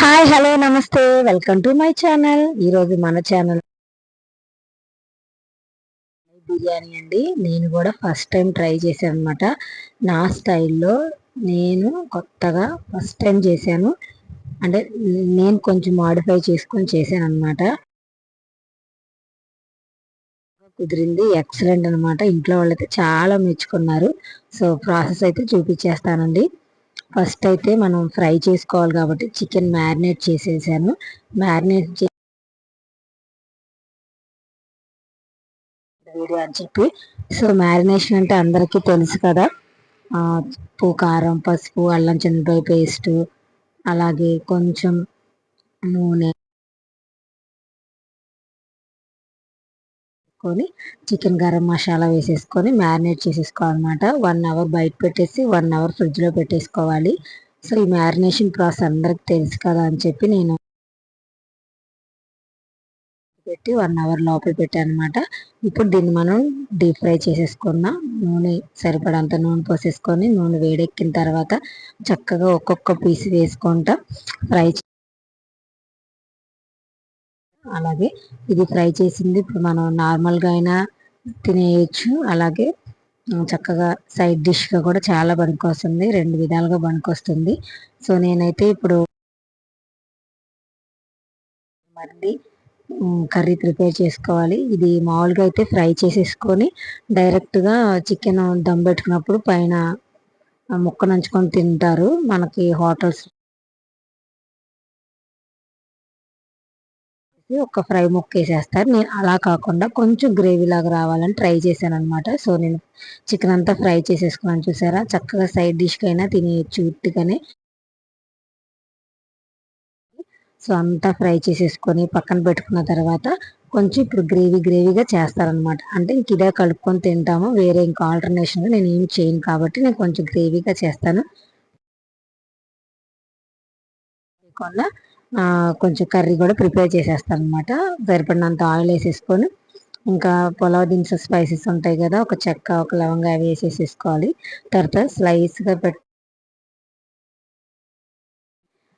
Hi hello namaste welcome to my channel ఈరోజు మన channel biryani అండి. నేను కూడా ఫస్ట్ టైం ట్రై చేశాను అనమాట నా స్టైల్లో నేను కొత్తగా ఫస్ట్ టైం చేశాను. అంటే నేను కొంచెం మాడిఫై చేసుకొని చేశాను అనమాట కుదిరింది ఎక్సలెంట్ అనమాట ఇంట్లో వాళ్ళైతే చాలా మెచ్చుకున్నారు. సో ప్రాసెస్ అయితే చూపించేస్తానండి. ఫస్ట్ అయితే మనం ఫ్రై చేసుకోవాలి కాబట్టి చికెన్ మ్యారినేట్ చేసేసాను. మ్యారినేట్ వీడియో అని చెప్పి. సో మ్యారినేషన్ అంటే అందరికీ తెలుసు కదా. ఉప్పు కారం పసుపు అల్లం చిన్నపాయ పేస్ట్ అలాగే కొంచెం నూనె వేసేసుకొని చికెన్ గరం మసాలా వేసేసుకొని మ్యారినేట్ చేసేసుకోవాలన్నమాట. వన్ అవర్ బయట పెట్టేసి వన్ అవర్ ఫ్రిడ్జ్లో పెట్టేసుకోవాలి. సో ఈ మ్యారినేషన్ ప్రాసెస్ అందరికి తెలుసు కదా అని చెప్పి నేను పెట్టి వన్ అవర్ లోపల పెట్టాను అనమాట ఇప్పుడు దీన్ని మనం డీప్ ఫ్రై చేసేసుకున్నాం నూనె సరిపడంత నూనె పోసేసుకొని నూనె వేడెక్కిన తర్వాత చక్కగా ఒక్కొక్క పీస్ వేసుకుంటా ఫ్రై అలాగే ఇది ఫ్రై చేసింది. ఇప్పుడు మనం నార్మల్గా అయినా తినేయచ్చు. అలాగే చక్కగా సైడ్ డిష్గా కూడా చాలా వస్తుంది రెండు విధాలుగా వస్తుంది సో నేనైతే ఇప్పుడు మళ్ళీ కర్రీ ప్రిపేర్ చేసుకోవాలి. ఇది మామూలుగా అయితే ఫ్రై చేసేసుకొని డైరెక్ట్గా చికెన్ దమ్ పెట్టుకున్నప్పుడు పైన ముక్క నంచుకొని తింటారు. మనకి హోటల్స్ ఒక ఫ్రై ముక్క వేసేస్తారు నేను అలా కాకుండా కొంచెం గ్రేవీ లాగా రావాలని ట్రై చేశాను అనమాట సో నేను చికెన్ అంతా ఫ్రై చేసేసుకున్నాను చూసారా? చక్కగా సైడ్ డిష్కి అయినా తినేయచ్చు ఉట్టిగానే సో అంతా ఫ్రై చేసేసుకొని పక్కన పెట్టుకున్న తర్వాత కొంచెం ఇప్పుడు గ్రేవీ గ్రేవీగా చేస్తారనమాట అంటే ఇంక ఇదే కలుపుకొని తింటాము. వేరే ఇంకా ఆల్టర్నేషన్గా నేను ఏం చేయను కాబట్టి నేను కొంచెం గ్రేవీగా చేస్తాను. కొంచెం కర్రీ కూడా ప్రిపేర్ చేసేస్తాను అనమాట సరిపడినంత ఆయిల్ వేసేసుకొని ఇంకా పులావ్ దినుసు స్పైసెస్ ఉంటాయి కదా ఒక చెక్క ఒక లవంగా అవి వేసేసేసుకోవాలి. తర్వాత స్లైస్గా పెట్టి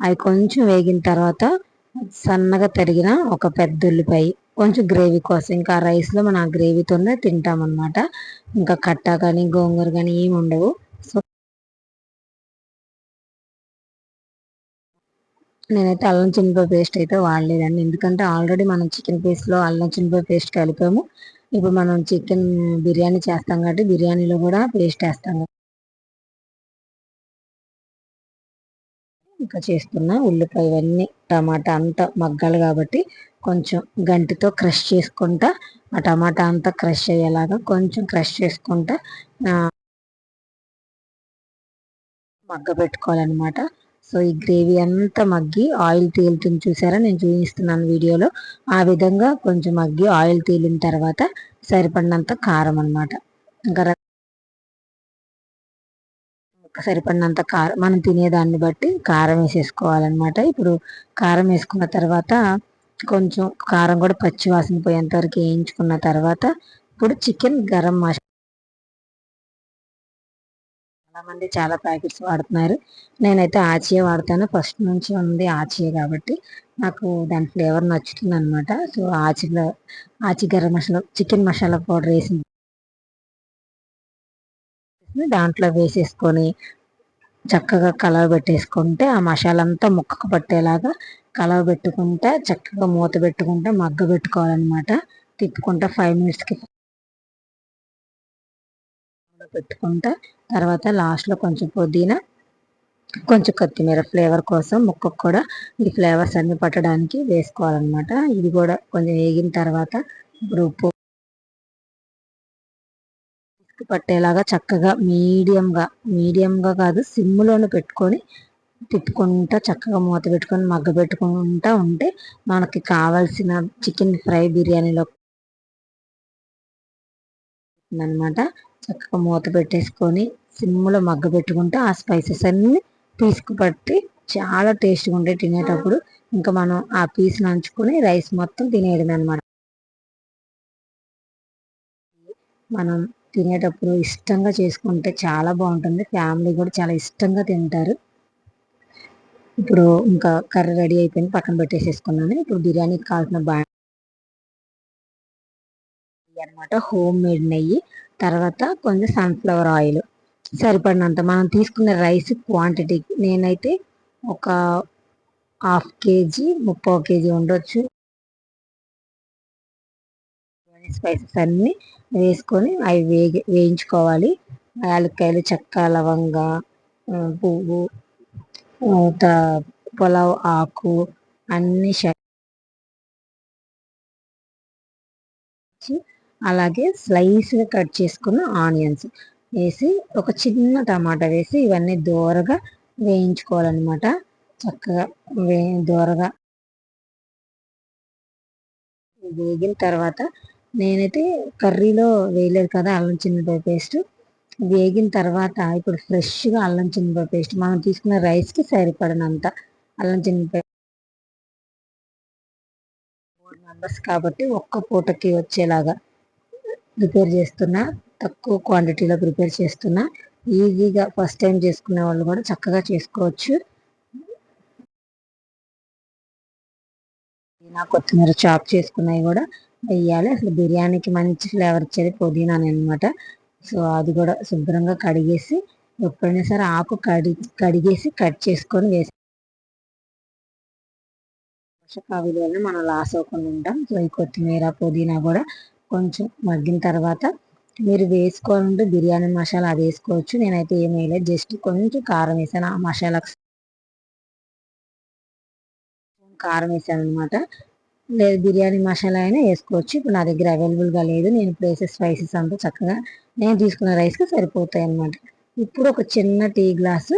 అవి కొంచెం వేగిన తర్వాత సన్నగా తరిగిన ఒక పెద్ద ఉల్లిపాయ కొంచెం గ్రేవీ కోసం. ఇంకా రైస్లో మనం ఆ గ్రేవీతోనే తింటామన్నమాట. ఇంకా కట్ట కానీ గోంగూర కానీ ఏమి ఉండవు. నేనైతే అల్లం చిన్నపాయ పేస్ట్ అయితే వాడలేదండి. ఎందుకంటే ఆల్రెడీ మనం చికెన్ పేస్ట్లో అల్లం చిన్నపాయ పేస్ట్ కలిపాము. ఇప్పుడు మనం చికెన్ బిర్యానీ చేస్తాం కాబట్టి బిర్యానీలో కూడా పేస్ట్ వేస్తాం ఇంకా చేస్తున్న ఉల్లిపాయ ఇవన్నీ టమాటా అంతా మగ్గాలి కాబట్టి కొంచెం గంటితో క్రష్ చేసుకుంటా ఆ టమాటా అంతా క్రష్ అయ్యేలాగా కొంచెం క్రష్ చేసుకుంటా మగ్గ పెట్టుకోవాలన్నమాట సో ఈ గ్రేవీ అంతా మగ్గి ఆయిల్ తేలుతుంది చూసారా? నేను చూపిస్తున్నాను వీడియోలో. ఆ విధంగా కొంచెం మగ్గి ఆయిల్ తేలిన తర్వాత సరిపడినంత కారం అనమాట ఇంకా సరిపడినంత కారం మనం తినేదాన్ని బట్టి కారం వేసేసుకోవాలన్నమాట. ఇప్పుడు కారం వేసుకున్న తర్వాత కొంచెం కారం కూడా పచ్చి వాసన పోయేంత వరకు వేయించుకున్న తర్వాత ఇప్పుడు చికెన్ గరం మసాలా చాలా మంది చాలా ప్యాకెట్స్ వాడుతున్నారు. నేనైతే ఆచియే వాడతాను. ఫస్ట్ నుంచి ఉంది ఆచియే కాబట్టి నాకు దాని ఫ్లేవర్ నచ్చుతుంది అనమాట సో ఆచిలో ఆచి గరం మసాలా చికెన్ మసాలా పౌడర్ వేసి దాంట్లో వేసేసుకొని చక్కగా కలవ పెట్టేసుకుంటే ఆ మసాలా అంతా ముక్కకు పట్టేలాగా కలవ పెట్టుకుంటే చక్కగా మూత పెట్టుకుంటే మగ్గ పెట్టుకోవాలన్నమాట. తిప్పుకుంటే ఫైవ్ మినిట్స్కి పెట్టుకుంటా. తర్వాత లాస్ట్లో కొంచెం పుదీనా కొంచెం కొత్తిమీర ఫ్లేవర్ కోసం ముక్కకు కూడా ఈ ఫ్లేవర్స్ అన్ని పట్టడానికి వేసుకోవాలన్నమాట. ఇది కూడా కొంచెం వేగిన తర్వాత ఇప్పుడు ఉప్పు పట్టేలాగా చక్కగా మీడియంగా మీడియంగా కాదు సిమ్లోనే పెట్టుకొని తిప్పుకుంటా చక్కగా మూత పెట్టుకొని మగ్గ పెట్టుకుంటా ఉంటే మనకి కావాల్సిన చికెన్ ఫ్రై బిర్యానీలో అనమాట చక్కగా మూత పెట్టేసుకొని సిమ్లో మగ్గ పెట్టుకుంటే ఆ స్పైసెస్ అన్ని తీసుకుపట్టి చాలా టేస్ట్గా ఉంటాయి తినేటప్పుడు. ఇంకా మనం ఆ పీస్ నంచుకొని రైస్ మొత్తం తినేయడం అనమాట మనం తినేటప్పుడు ఇష్టంగా చేసుకుంటే చాలా బాగుంటుంది. ఫ్యామిలీ కూడా చాలా ఇష్టంగా తింటారు. ఇప్పుడు ఇంకా కర్రీ రెడీ అయిపోయింది. పక్కన పెట్టేసేసుకున్నాను. ఇప్పుడు బిర్యానీకి కావాల్సిన బా అనమాట హోమ్ మేడ్ నెయ్యి తర్వాత కొంచెం సన్ఫ్లవర్ ఆయిల్ సరిపడినంత. మనం తీసుకున్న రైస్ క్వాంటిటీ నేనైతే ఒక హాఫ్ కేజీ ముప్పై కేజీ ఉండొచ్చు. స్పైసెస్ అన్నీ వేసుకొని అవి వేగి వేయించుకోవాలి. యాలక్కాయలు చెక్క లవంగ పువ్వు పులావ్ ఆకు అన్ని అలాగే స్లైస్గా కట్ చేసుకున్న ఆనియన్స్ వేసి ఒక చిన్న టమాటా వేసి ఇవన్నీ దూరగా వేయించుకోవాలన్నమాట. చక్కగా వే దూరగా వేగిన తర్వాత నేనైతే కర్రీలో వేయలేదు కదా అల్లం చిన్నపాయ పేస్ట్. వేగిన తర్వాత ఇప్పుడు ఫ్రెష్గా అల్లం చిన్నపాయ పేస్ట్ మనం తీసుకున్న రైస్కి సరిపడినంత అల్లం చిన్నపాయ మూడు మెంబర్స్ కాబట్టి ఒక్క పూటకి వచ్చేలాగా ప్రిపేర్ చేస్తున్నా తక్కువ క్వాంటిటీలో ప్రిపేర్ చేస్తున్నా. ఈజీగా ఫస్ట్ టైం చేసుకునే వాళ్ళు కూడా చక్కగా చేసుకోవచ్చు. పుదీనా కొత్తిమీర చాప్ చేసుకున్నవి కూడా వేయాలి అసలు బిర్యానీకి మంచి ఫ్లేవర్ ఇచ్చేది పుదీనానే అనమాట సో అది కూడా శుభ్రంగా కడిగేసి ఎప్పుడైనా సరే ఆకు కడి కడిగేసి కట్ చేసుకొని వేసి పోషక విలువలను మనం లాస్ అవ్వకుండా ఉంటాం. సో ఈ కొత్తిమీర పుదీనా కూడా కొంచెం మగ్గిన తర్వాత మీరు వేసుకోవాలంటే బిర్యానీ మసాలా అది వేసుకోవచ్చు. నేనైతే ఏమీ వేయలేదు. జస్ట్ కొంచెం కారం వేసాను. ఆ మసాలాకు కారం వేసాను అనమాట లేదు బిర్యానీ మసాలా అయినా వేసుకోవచ్చు. ఇప్పుడు నా దగ్గర అవైలబుల్గా లేదు. నేను ఇప్పుడు వేసే స్పైసెస్ అంతా చక్కగా నేను తీసుకున్న రైస్కి సరిపోతాయి అనమాట ఇప్పుడు ఒక చిన్న టీ గ్లాసు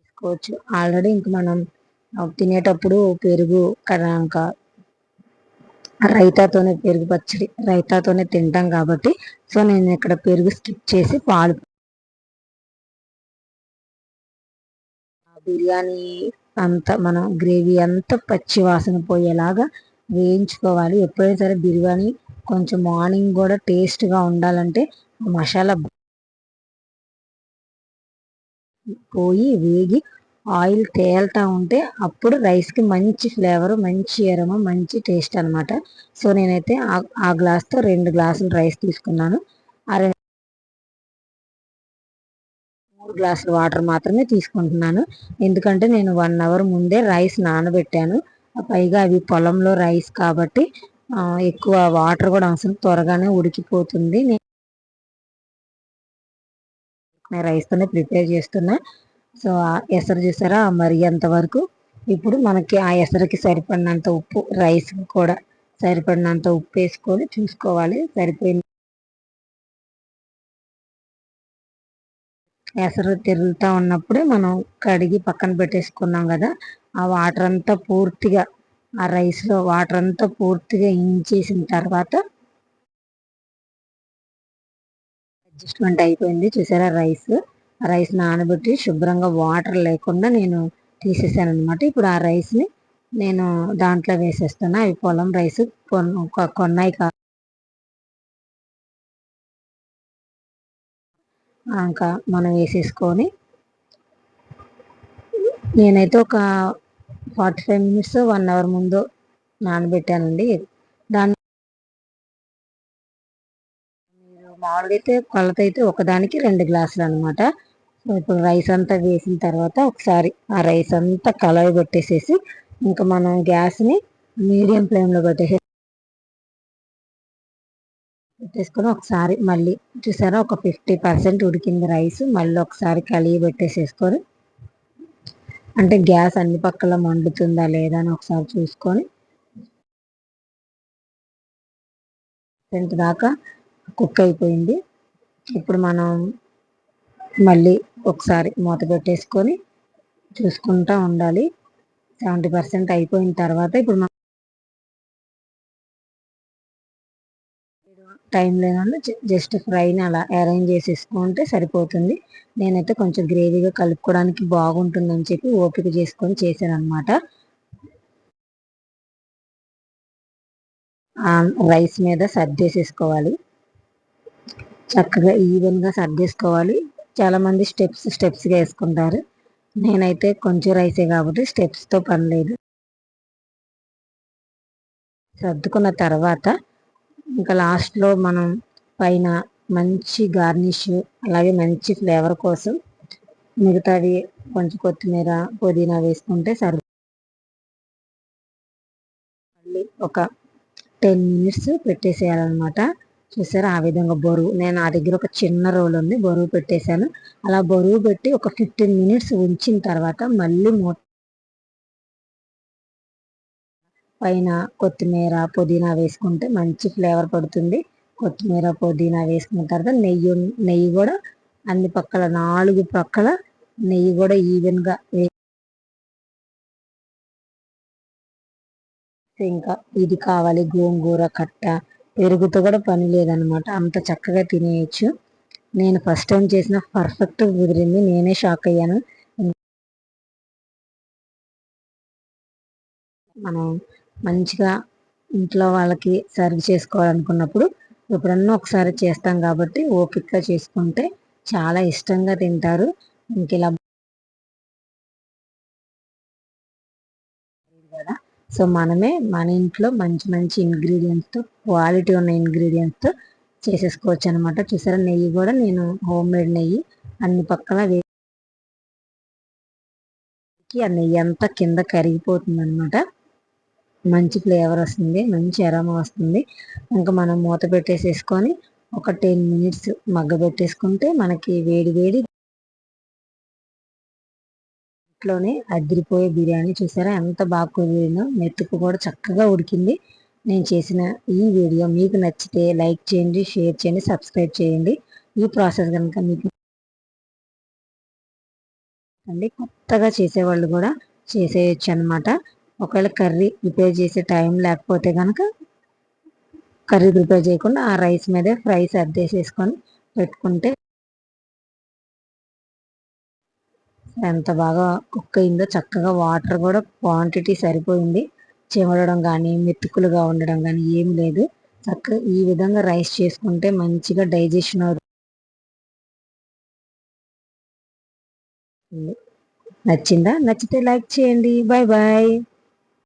తీసుకోవచ్చు ఆల్రెడీ ఇంక మనం తినేటప్పుడు పెరుగు ఇంకా రైతాతోనే పెరుగు పచ్చడి రైతాతోనే తింటాం కాబట్టి సో నేను ఇక్కడ పెరుగు స్కిప్ చేసి పాలు బిర్యానీ అంత మనం గ్రేవీ అంతా పచ్చి వాసన పోయేలాగా వేయించుకోవాలి. ఎప్పుడైనా సరే బిర్యానీ కొంచెం మార్నింగ్ కూడా టేస్ట్గా ఉండాలంటే మసాలా పోయి వేగి ఆయిల్ తేలుతూ ఉంటే అప్పుడు రైస్కి మంచి ఫ్లేవర్ మంచి ఎరమ మంచి టేస్ట్ అనమాట సో నేనైతే ఆ గ్లాస్తో రెండు గ్లాసులు రైస్ తీసుకున్నాను. ఆ మూడు గ్లాసులు వాటర్ మాత్రమే తీసుకుంటున్నాను. ఎందుకంటే నేను వన్ అవర్ ముందే రైస్ నానబెట్టాను. పైగా అవి పొలంలో రైస్ కాబట్టి ఎక్కువ వాటర్ కూడా అవసరం త్వరగానే ఉడికిపోతుంది. రైస్తోనే ప్రిపేర్ చేస్తున్నా. సో ఆ ఎసరు చూసారా? మరిగేంత వరకు ఇప్పుడు మనకి ఆ ఎసరికి సరిపడినంత ఉప్పు రైస్ కూడా సరిపడినంత ఉప్పు వేసుకొని చూసుకోవాలి. సరిపోయింది ఎసరు తిరుగుతూ ఉన్నప్పుడే మనం కడిగి పక్కన పెట్టేసుకున్నాం కదా ఆ వాటర్ అంతా పూర్తిగా ఆ రైస్లో వాటర్ అంతా పూర్తిగా ఇంచేసిన తర్వాత అడ్జస్ట్మెంట్ అయిపోయింది. చూసారా రైస్? రైస్ నానబెట్టి శుభ్రంగా వాటర్ లేకుండా నేను తీసేసాను అనమాట ఇప్పుడు ఆ రైస్ని నేను దాంట్లో వేసేస్తాను అవి పొలం రైస్ కొన్నాయి కా ఇంకా మనం వేసేసుకొని నేనైతే ఒక forty five minutes one hour ముందు నానబెట్టానండి. దాన్ని మామూలుగా అయితే కొలత అయితే ఒకదానికి రెండు గ్లాసులు అనమాట ఇప్పుడు రైస్ అంతా వేసిన తర్వాత ఒకసారి ఆ రైస్ అంతా కలవి పెట్టేసేసి ఇంకా మనం గ్యాస్ని మీడియం ఫ్లేమ్లో పెట్టేసి పెట్టేసుకొని ఒకసారి మళ్ళీ చూసారా ఒక ఫిఫ్టీ పర్సెంట్ ఉడికింది రైస్ మళ్ళీ ఒకసారి కలిగి పెట్టేసేసుకొని అంటే గ్యాస్ అన్ని పక్కల మండుతుందా లేదా అని ఒకసారి చూసుకొని దాకా కుక్ అయిపోయింది. ఇప్పుడు మనం మళ్ళీ ఒకసారి మూత పెట్టేసుకొని చూసుకుంటూ ఉండాలి. సెవెంటీ పర్సెంట్ అయిపోయిన తర్వాత ఇప్పుడు మనం టైం లేనప్పుడు జస్ట్ ఫ్రైని అలా అరేంజ్ చేసేసుకుంటే సరిపోతుంది. నేనైతే కొంచెం గ్రేవీగా కలుపుకోవడానికి బాగుంటుందని చెప్పి ఓపిక చేసుకొని చేశాను అనమాట రైస్ మీద సర్దేసేసుకోవాలి. చక్కగా ఈవెన్గా సర్దేసుకోవాలి. చాలామంది స్టెప్స్ స్టెప్స్గా వేసుకుంటారు. నేనైతే కొంచెం రైసే కాబట్టి స్టెప్స్తో పని లేదు. సర్దుకున్న తర్వాత ఇంకా లాస్ట్లో మనం పైన మంచి గార్నిష్ అలాగే మంచి ఫ్లేవర్ కోసం మిగతాది కొంచెం కొత్తిమీర పుదీనా వేసుకుంటే సరి మళ్ళీ ఒక టెన్ మినిట్స్ పెట్టేసేయాలన్నమాట. చూసారా? ఆ విధంగా బరువు. నేను నా దగ్గర ఒక చిన్న రోల్ ఉంది. బరువు పెట్టేశాను. అలా బరువు పెట్టి ఒక ఫిఫ్టీన్ మినిట్స్ ఉంచిన తర్వాత మళ్ళీ మూట పైన కొత్తిమీర పుదీనా వేసుకుంటే మంచి ఫ్లేవర్ పడుతుంది. కొత్తిమీర పుదీనా వేసుకున్న తర్వాత నెయ్యి నెయ్యి కూడా అన్ని పక్కల నాలుగు పక్కల నెయ్యి కూడా ఈవెన్గా ఇంకా ఇది కావాలి గోంగూర కట్ట. పెరుగుతో కూడా పని లేదనమాట. అంత చక్కగా తినేయచ్చు. నేను ఫస్ట్ టైం చేసిన పర్ఫెక్ట్ కుదిరింది. నేనే షాక్ అయ్యాను. మనం మంచిగా ఇంట్లో వాళ్ళకి సర్వ్ చేసుకోవాలనుకున్నప్పుడు ఎప్పుడన్నా ఒకసారి చేస్తాం కాబట్టి ఓపిక్గా చేసుకుంటే చాలా ఇష్టంగా తింటారు. ఇంక ఇలా సో మనమే మన ఇంట్లో మంచి మంచి ఇంగ్రీడియంట్స్తో క్వాలిటీ ఉన్న ఇంగ్రీడియంట్స్తో చేసేసుకోవచ్చు అనమాట చూసారా? నెయ్యి కూడా నేను హోమ్ మేడ్ నెయ్యి. అన్ని పక్కన వేసి ఆ నెయ్యి అంతా కింద కరిగిపోతుంది అనమాట మంచి ఫ్లేవర్ వస్తుంది మంచి అరమ వస్తుంది. ఇంకా మనం మూత పెట్టేసేసుకొని ఒక టెన్ మినిట్స్ మగ్గ పెట్టేసుకుంటే మనకి వేడి వేడి ఇంట్లోనే అదిరిపోయే బిర్యానీ చూసారా? ఎంత బాగా కుదిరిందో. మెతుకు కూడా చక్కగా ఉడికింది. నేను చేసిన ఈ వీడియో మీకు నచ్చితే లైక్ చేయండి షేర్ చేయండి సబ్స్క్రైబ్ చేయండి. ఈ ప్రాసెస్ కనుక మీకు అండి కొత్తగా చేసేవాళ్ళు కూడా చేసేయచ్చు అనమాట ఒకవేళ కర్రీ ప్రిపేర్ చేసే టైం లేకపోతే కనుక కర్రీ ప్రిపేర్ చేయకుండా ఆ రైస్ మీదే ఫ్రై సర్దేసేసుకొని పెట్టుకుంటే ఎంత బాగా కుక్ అయిందో చక్కగా వాటర్ కూడా క్వాంటిటీ సరిపోయింది. చెమడడం కానీ మెతుకులుగా ఉండడం కానీ ఏం లేదు. చక్కగా ఈ విధంగా రైస్ చేసుకుంటే మంచిగా డైజెషన్ అవుతుంది. నచ్చిందా? నచ్చితే లైక్ చేయండి. Bye bye